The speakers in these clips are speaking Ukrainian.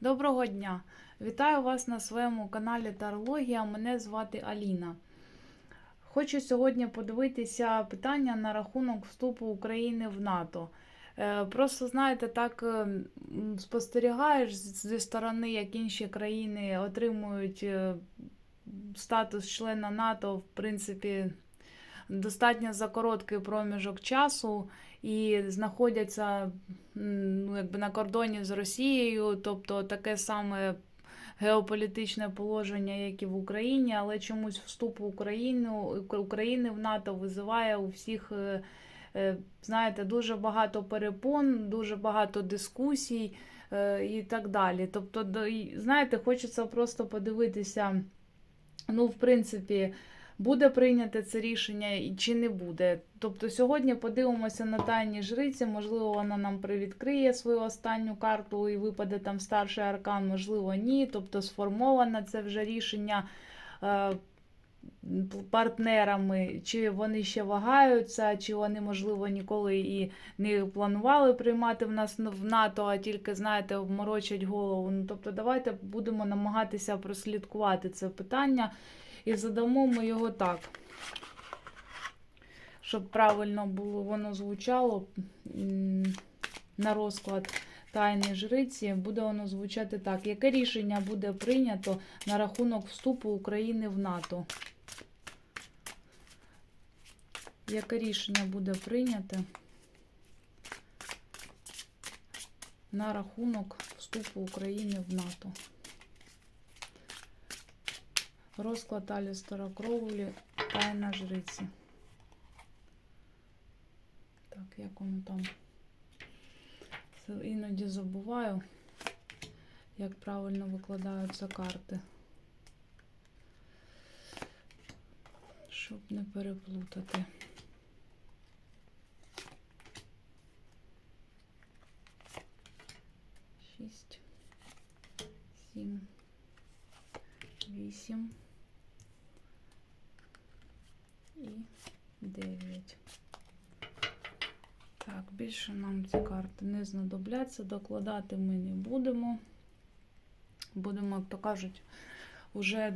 Доброго дня! Вітаю вас на своєму каналі Тарологія. Мене звати Аліна. Хочу сьогодні подивитися питання на рахунок вступу України в НАТО. Е, Просто знаєте, так е, спостерігаєш зі сторони, як інші країни отримують е, статус члена НАТО, в принципі, достатньо за короткий проміжок часу і знаходяться ну, якби на кордоні з Росією, тобто таке саме геополітичне положення, як і в Україні, але чомусь вступ в Україну України в НАТО визиває у всіх. е, е, Знаєте, дуже багато перепон, дуже багато дискусій е, і так далі. Тобто, знаєте, хочеться просто подивитися, ну, в принципі, буде прийняте це рішення і чи не буде. Тобто сьогодні подивимося на тайні жриці, можливо, вона нам привідкриє свою останню карту і випаде там старший аркан, можливо, ні. Тобто сформоване це вже рішення е, партнерами, чи вони ще вагаються, чи вони, можливо, ніколи і не планували приймати в нас в НАТО, а тільки, знаєте, морочать голову. Ну, тобто, давайте будемо намагатися прослідкувати це питання. І задамо ми його так, щоб правильно було воно звучало на розклад тайної жриці, буде воно звучати так. Яке рішення буде прийнято на рахунок вступу України в НАТО? Яке рішення буде прийнято на рахунок вступу України в НАТО? Розклад Алістера Кроулі, тайна жриці. Так, як воно там? Іноді забуваю, як правильно викладаються карти. Щоб не переплутати. Шість, сім, вісім. і 9. Так, більше нам ці карти не знадобляться, докладати ми не будемо. Будемо, як то кажуть, вже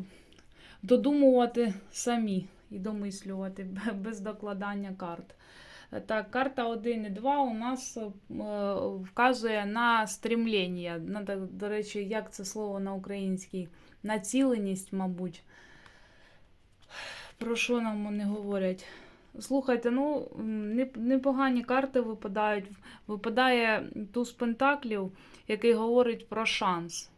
додумувати самі і домислювати без докладання карт. Так, карта 1 і 2 у нас е, вказує на стрімлення. До речі, як це слово на українській? Націленість, мабуть. Про що нам вони говорять? Слухайте, ну непогані карти випадають. Випадає туз пентаклів, який говорить про шанс.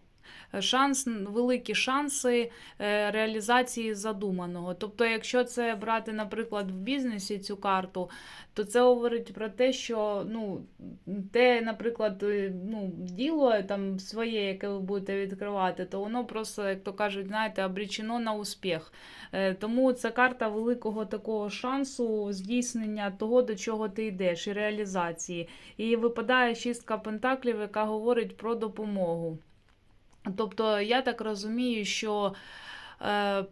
Шанс, великі шанси е, реалізації задуманого. Тобто, якщо це брати, наприклад, в бізнесі цю карту, то це говорить про те, що ну, те, наприклад, е, ну, діло там своє, яке ви будете відкривати, то воно просто, як то кажуть, знаєте, обречено на успіх. Е, Тому це карта великого такого шансу здійснення того, до чого ти йдеш, і реалізації. І випадає шістка пентаклів, яка говорить про допомогу. Тобто, я так розумію, що е,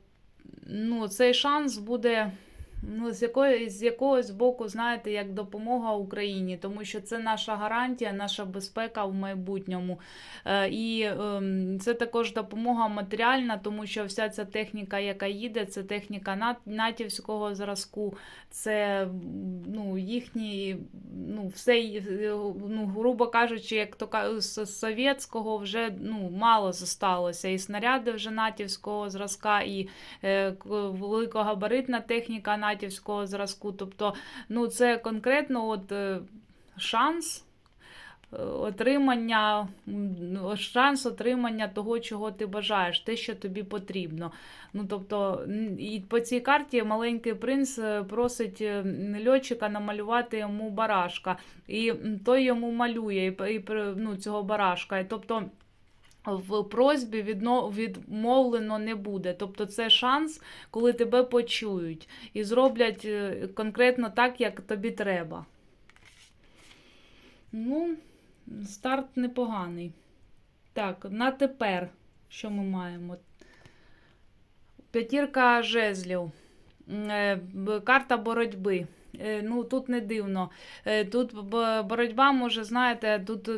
ну, цей шанс буде ну, з, якої, з якогось боку, знаєте, як допомога Україні, тому що це наша гарантія, наша безпека в майбутньому. Е, і ем, це також допомога матеріальна, тому що вся ця техніка, яка їде, це техніка нат- натівського зразку, це ну, їхні, ну, все, е, ну, грубо кажучи, як то з совєтського вже ну, мало зосталося. І снаряди вже натівського зразка, і е, великогабаритна техніка натівського зразку. Тобто, ну, це конкретно от, е, шанс. е, Отримання, шанс отримання того, чого ти бажаєш, те, що тобі потрібно. Ну, тобто, і по цій карті маленький принц е, просить льотчика намалювати йому барашка. І той йому малює і, і ну, цього барашка. І, тобто, в просьбі відмовлено не буде. Тобто це шанс, коли тебе почують і зроблять е, конкретно так, як тобі треба. Ну, старт непоганий. Так, на тепер, що ми маємо? П'ятірка жезлів. Е, Карта боротьби. Е, Ну, тут не дивно. Тут боротьба може, знаєте, тут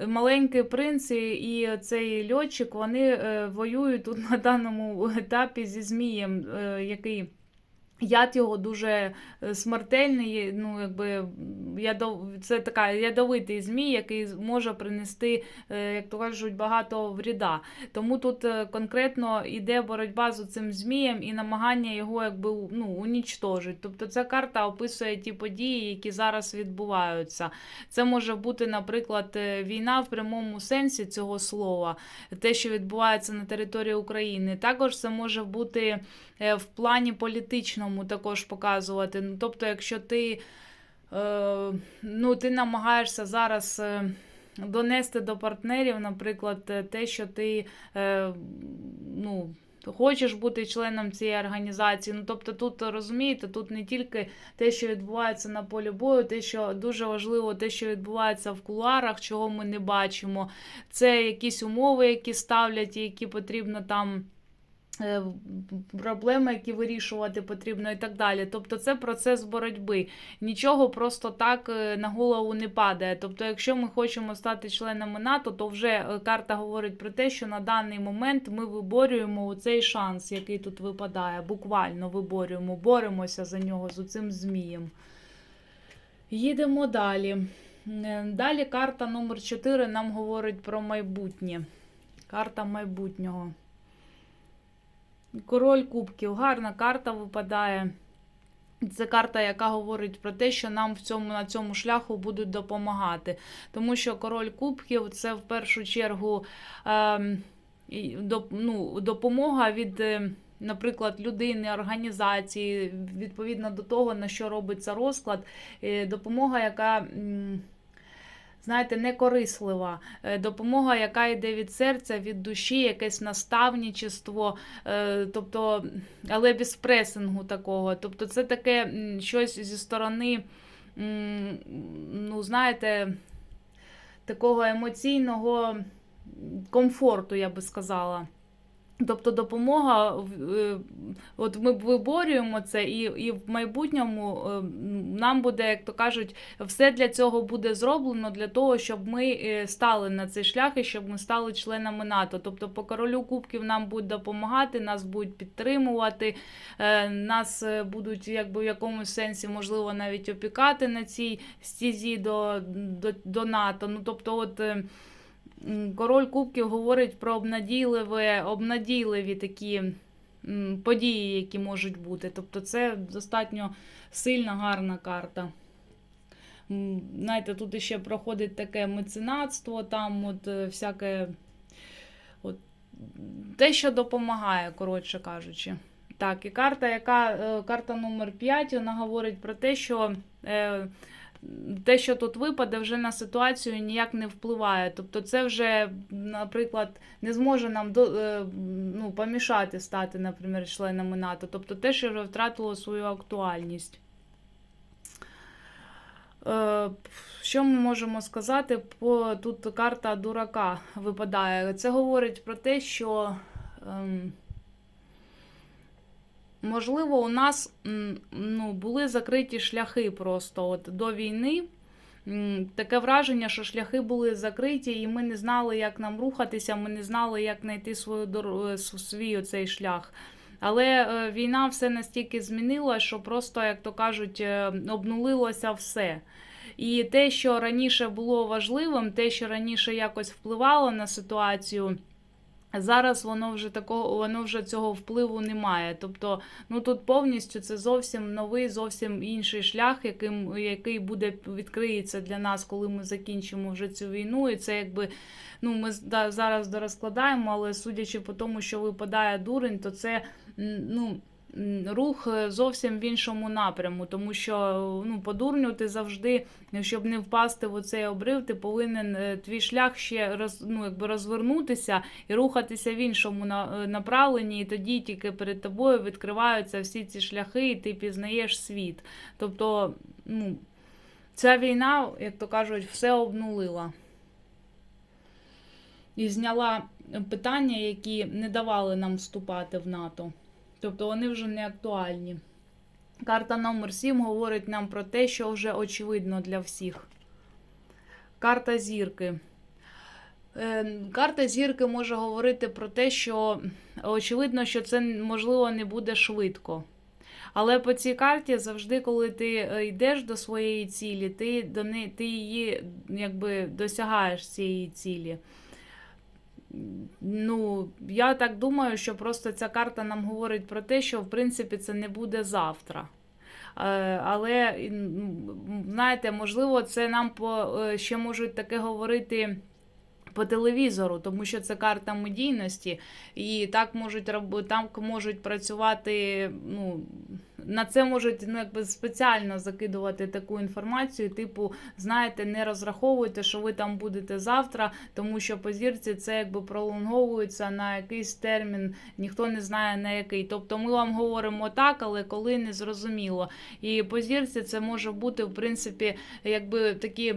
м, маленький принц і- і цей льотчик вони е, воюють тут на даному етапі зі Змієм, е, який. Яд його дуже е, смертельний, ну якби ядов... це така ядовитий змій, який може принести, е, як то кажуть, багато вріда. Тому тут е, конкретно йде боротьба з цим змієм і намагання його якби ну, унічтожити. Тобто ця карта описує ті події, які зараз відбуваються. Це може бути, наприклад, війна в прямому сенсі цього слова, те, що відбувається на території України. Також це може бути в плані політичному також показувати. Ну, тобто, якщо ти, е, ну, ти намагаєшся зараз. е, Донести до партнерів, наприклад, е, те, що ти е, ну, хочеш бути членом цієї організації. Ну, тобто, тут розумієте, тут не тільки те, що відбувається на полі бою, те, що дуже важливо, те, що відбувається в кулуарах, чого ми не бачимо. Це якісь умови, які ставлять, які потрібно там. Е, Проблеми, які вирішувати потрібно, і так далі. Тобто, це процес боротьби. Нічого просто так е, на голову не падає. Тобто, якщо ми хочемо стати членами НАТО, то вже е, карта говорить про те, що на даний момент ми виборюємо цей шанс, який тут випадає. Буквально виборюємо, боремося за нього з цим змієм. Їдемо далі. Далі карта номер 4 нам говорить про майбутнє. Карта майбутнього. Король кубків. Гарна карта випадає. Це карта, яка говорить про те, що нам в цьому, на цьому шляху будуть допомагати. Тому що король кубків це в першу чергу і ну, допомога від. е, Наприклад, людини, організації, відповідно до того, на що робиться розклад, е, допомога, яка, знаєте, не корислива, Е, допомога, яка йде від серця, від душі, якесь наставничество, е, тобто, але без пресингу такого. Тобто, це таке щось зі сторони, ну, знаєте, такого емоційного комфорту, я би сказала. Тобто допомога, е, от ми виборюємо це, і, і в майбутньому е, нам буде, як то кажуть, все для цього буде зроблено для того, щоб ми е, стали на цей шлях і щоб ми стали членами НАТО. Тобто, по королю кубків нам будуть допомагати, нас будуть підтримувати, нас будуть якби в якомусь сенсі, можливо, навіть опікати на цій стізі до, до, до НАТО. Ну тобто, от. Король Кубків говорить про обнадійливе, обнадійливі такі події, які можуть бути. Тобто це достатньо сильна, гарна карта. Знаєте, тут іще проходить таке меценатство, там от е, всяке от, те, що допомагає, коротше кажучи. Так, і карта, яка е, карта номер 5, вона говорить про те, що. Е, те, що тут випаде, вже на ситуацію ніяк не впливає. Тобто, це вже, наприклад, не зможе нам е, ну, помішати стати, наприклад, членами НАТО. Тобто те, що вже втратило свою актуальність. Е, Що ми можемо сказати? Тут карта дурака випадає. Це говорить про те, що. Можливо, у нас ну, були закриті шляхи просто от до війни. Таке враження, що шляхи були закриті, і ми не знали, як нам рухатися, ми не знали, як знайти свою дор- е, свій оцей шлях. Але е, війна все настільки змінила, що просто, як то кажуть, е, обнулилося все. І те, що раніше було важливим, те, що раніше якось впливало на ситуацію. Зараз воно вже такого, воно вже цього впливу немає. Тобто, ну тут повністю це зовсім новий, зовсім інший шлях, яким який буде відкриється для нас, коли ми закінчимо вже цю війну. І це якби ну ми да, зараз дорозкладаємо, але судячи по тому, що випадає дурень, то це ну. Рух е, зовсім в іншому напряму, тому що ну, по дурню ти завжди, щоб не впасти в оцей обрив, ти повинен е, твій шлях ще роз, ну, якби розвернутися і рухатися в іншому е, направленні, і тоді тільки перед тобою відкриваються всі ці шляхи, і ти пізнаєш світ. Тобто, ну, ця війна, як то кажуть, все обнулила. І зняла питання, які не давали нам вступати в НАТО. Тобто вони вже не актуальні. Карта номер 7 говорить нам про те, що вже очевидно для всіх. Карта зірки. Е, Карта зірки може говорити про те, що очевидно, що це можливо не буде швидко. Але по цій карті завжди, коли ти е, йдеш до своєї цілі, ти, до не, ти її якби досягаєш цієї цілі. Ну, я так думаю, що просто ця карта нам говорить про те, що в принципі це не буде завтра. Е, Але знаєте, можливо, це нам е, ще можуть таке говорити по телевізору, тому що це карта медійності, і так можуть там можуть працювати. Ну, на це можуть ну, якби спеціально закидувати таку інформацію, типу, знаєте, не розраховуйте, що ви там будете завтра, тому що по зірці це якби пролонговується на якийсь термін, ніхто не знає на який. Тобто ми вам говоримо так, але коли не зрозуміло. І по зірці це може бути, в принципі, якби такі.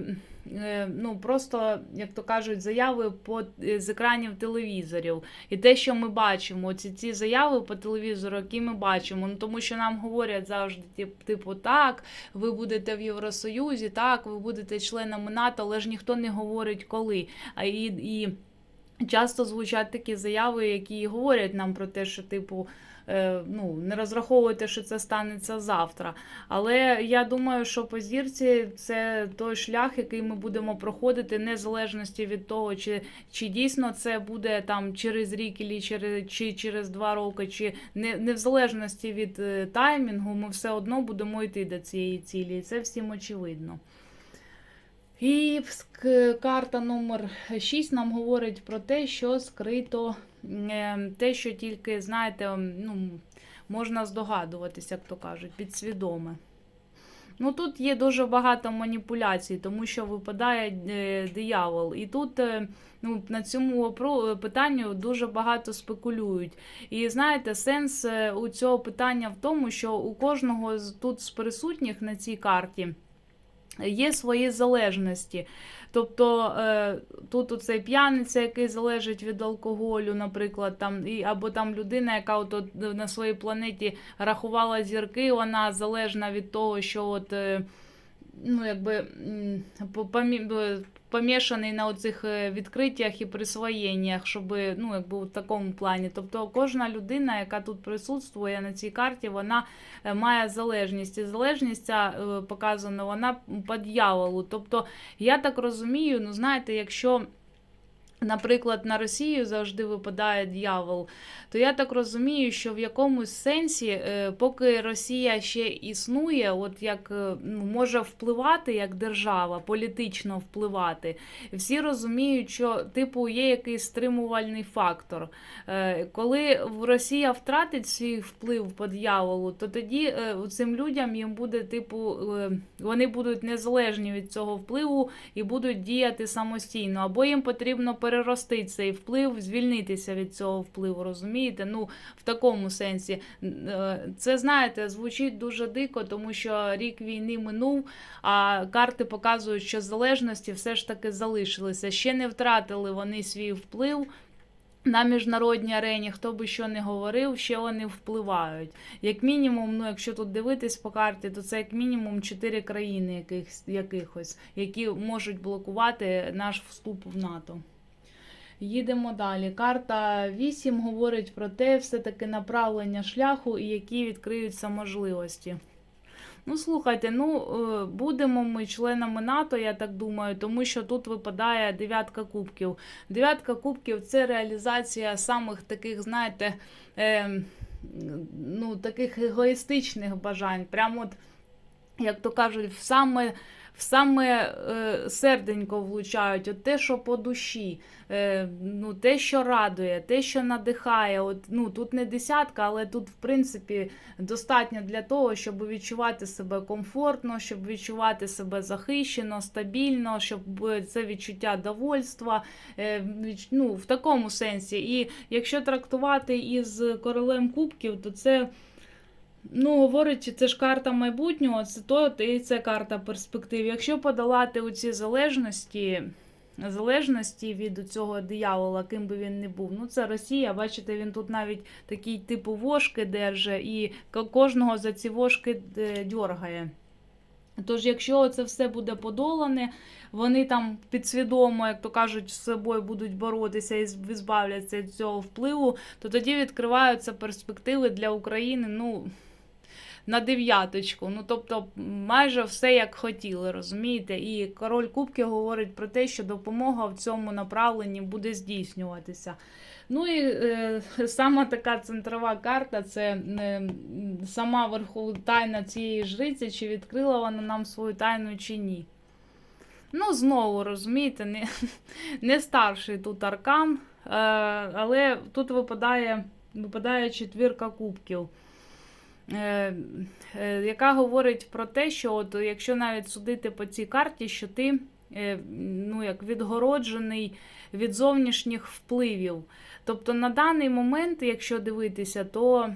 е, Ну, просто, як то кажуть, заяви по, е, з екранів телевізорів. І те, що ми бачимо, ці, ці заяви по телевізору, які ми бачимо, ну тому що нам говорять завжди, тип- типу, так, ви будете в Євросоюзі, так, ви будете членами НАТО, але ж ніхто не говорить коли. А і, і часто звучать такі заяви, які говорять нам про те, що, типу, ну, не розраховуйте, що це станеться завтра. Але я думаю, що по зірці це той шлях, який ми будемо проходити, незалежності від того, чи, чи дійсно це буде там через рік, і через, чи через два роки, чи не, не в залежності від е, таймінгу, ми все одно будемо йти до цієї цілі. І це всім очевидно. І карта номер 6 нам говорить про те, що скрито, е, те, що тільки, знаєте, ну, можна здогадуватися, як то кажуть, підсвідоме. Ну, тут є дуже багато маніпуляцій, тому що випадає е, диявол. І тут е, ну, на цьому питанню дуже багато спекулюють. І знаєте, сенс е, у цього питання в тому, що у кожного тут з присутніх на цій карті є свої залежності. Тобто е, тут оцей п'яниця, який залежить від алкоголю, наприклад, там, і, або там людина, яка от, от на своїй планеті рахувала зірки, вона залежна від того, що от, е, ну, якби, помішаний на оцих е, відкриттях і присвоєннях, щоб ну, якби в такому плані. Тобто кожна людина, яка тут присутствує на цій карті, вона е, має залежність. І залежність ця е, показана, вона по дьяволу. Тобто, я так розумію, ну знаєте, якщо. Наприклад, на Росію завжди випадає дьявол, то я так розумію, що в якомусь сенсі, е, поки Росія ще існує, от як е, ну, може впливати як держава, політично впливати, всі розуміють, що типу є якийсь стримувальний фактор. Е, Коли Росія втратить свій вплив по дьяволу, то тоді цим людям їм буде, типу, вони будуть незалежні від цього впливу і будуть діяти самостійно, або їм потрібно перерости цей вплив, звільнитися від цього впливу, розумієте? Ну, в такому сенсі. Е, Це, знаєте, звучить дуже дико, тому що рік війни минув, а карти показують, що залежності все ж таки залишилися. Ще не втратили вони свій вплив. На міжнародній арені, хто би що не говорив, ще вони впливають. Як мінімум, ну якщо тут дивитись по карті, то це як мінімум чотири країни якихось, якихось, які можуть блокувати наш вступ в НАТО. Їдемо далі. Карта 8 говорить про те, все-таки направлення шляху і які відкриються можливості. Ну, слухайте, ну е, будемо ми членами НАТО, я так думаю, тому що тут випадає дев'ятка кубків. Дев'ятка кубків це реалізація самих таких, знаєте, е, ну, таких егоїстичних бажань. Прямо, от, як то кажуть, саме. В саме е, серденько влучають, от те, що по душі, е, ну, те, що радує, те, що надихає. От, ну, тут не десятка, але тут, в принципі, достатньо для того, щоб відчувати себе комфортно, щоб відчувати себе захищено, стабільно, щоб е, це відчуття довольства, ну, в такому сенсі. І якщо трактувати із королем кубків, то це. Ну, говорить, це ж карта майбутнього, це то, і це карта перспектив. Якщо подолати у ці залежності, залежності від цього диявола, ким би він не був, ну це Росія, бачите, він тут навіть такий типу вошки держить, і кожного за ці вошки е, дьоргає. Тож, якщо це все буде подолане, вони там підсвідомо, як то кажуть, з собою будуть боротися і збавляться від цього впливу, то тоді відкриваються перспективи для України. ну, на дев'яточку. Ну, тобто, майже все як хотіли, розумієте? І король Кубки говорить про те, що допомога в цьому направленні буде здійснюватися. Ну і е, сама така центрова карта це е, сама верху тайна цієї жриці, чи відкрила вона нам свою тайну чи ні. Ну, знову розумієте, не, не старший тут аркан, е, але тут випадає, випадає четвірка кубків. Е, е, яка говорить про те, що от якщо навіть судити по цій карті, що ти е, ну, як відгороджений від зовнішніх впливів. Тобто на даний момент, якщо дивитися, то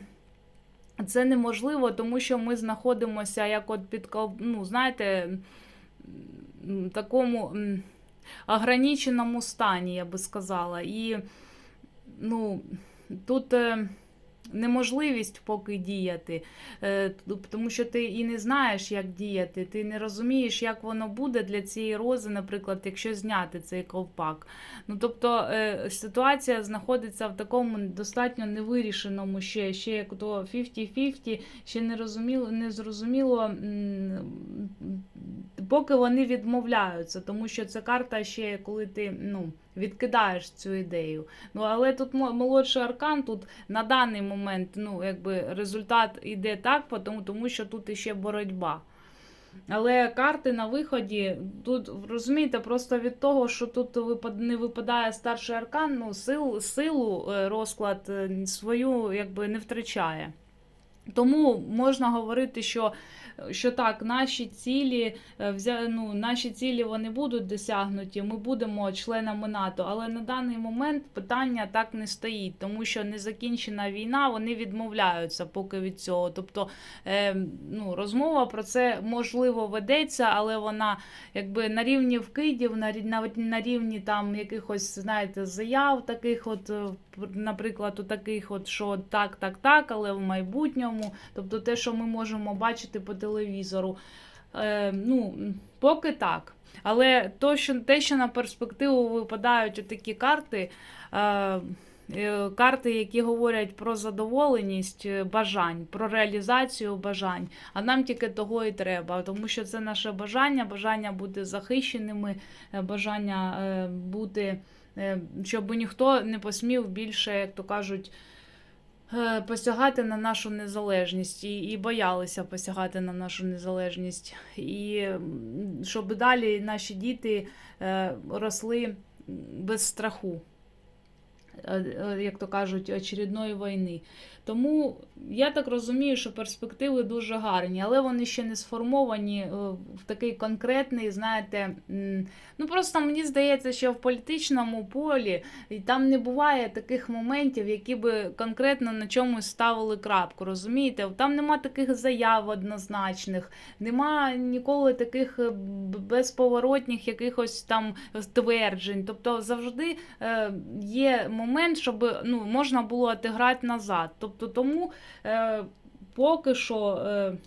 це неможливо, тому що ми знаходимося як от під ну, знаєте, такому ограниченому стані, я би сказала. І ну, тут неможливість поки діяти, е, тому що ти і не знаєш, як діяти, ти не розумієш, як воно буде для цієї рози, наприклад, якщо зняти цей ковпак. Ну, Тобто е, ситуація знаходиться в такому достатньо невирішеному ще, ще як то 50-50, ще не розуміло, не зрозуміло, поки вони відмовляються, тому що це карта ще коли ти. ну, відкидаєш цю ідею. Ну, Але тут молодший аркан, тут на даний момент ну, якби результат йде так, тому, тому що тут іще боротьба. Але карти на виході, тут розумієте, просто від того, що тут не випадає старший аркан, ну, сил, силу е, розклад е, свою якби не втрачає. Тому можна говорити, що що так, наші цілі е, ну, наші цілі вони будуть досягнуті, ми будемо членами НАТО, але на даний момент питання так не стоїть, тому що незакінчена війна, вони відмовляються поки від цього. Тобто е, ну, розмова про це можливо ведеться, але вона якби на рівні вкидів, на на рівні там якихось, знаєте, заяв, таких, от, е, наприклад, у таких, от, що так, так, так, але в майбутньому, тобто те, що ми можемо бачити по телевізору. Е, ну, Поки так. Але то, що, те, що на перспективу випадають такі карти, е, е, карти, які говорять про задоволеність е, бажань, про реалізацію бажань, а нам тільки того і треба, тому що це наше бажання, бажання бути захищеними, е, бажання бути, щоб ніхто не посмів більше, як то кажуть, посягати на нашу незалежність і і боялися посягати на нашу незалежність, і щоб далі наші діти е, росли без страху. Е, як то кажуть, очередної війни. Тому я так розумію, що перспективи дуже гарні, але вони ще не сформовані е, в такий конкретний, знаєте, ну просто мені здається, що в політичному полі там не буває таких моментів, які би конкретно на чомусь ставили крапку. Розумієте? Там нема таких заяв однозначних, нема ніколи таких е, безповоротних якихось там тверджень. Тобто завжди є момент момент, щоб ну, можна було отиграти назад. Тобто тому е, поки що е,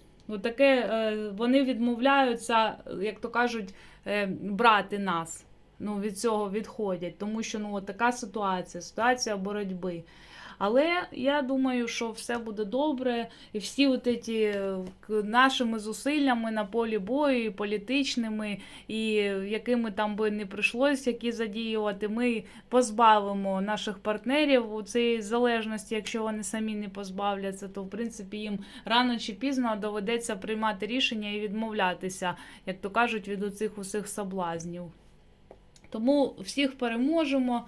таке, е, вони відмовляються, як то кажуть, е, брати нас. Ну, Від цього відходять, тому що ну, така ситуація, ситуація боротьби. Але я думаю, що все буде добре, і всі от ці нашими зусиллями на полі бою, і політичними, і якими там би не прийшлося які задіювати, ми позбавимо наших партнерів у цій залежності, якщо вони самі не позбавляться, то в принципі їм рано чи пізно доведеться приймати рішення і відмовлятися, як то кажуть, від оцих усіх соблазнів. Тому всіх переможемо,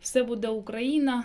все буде Україна.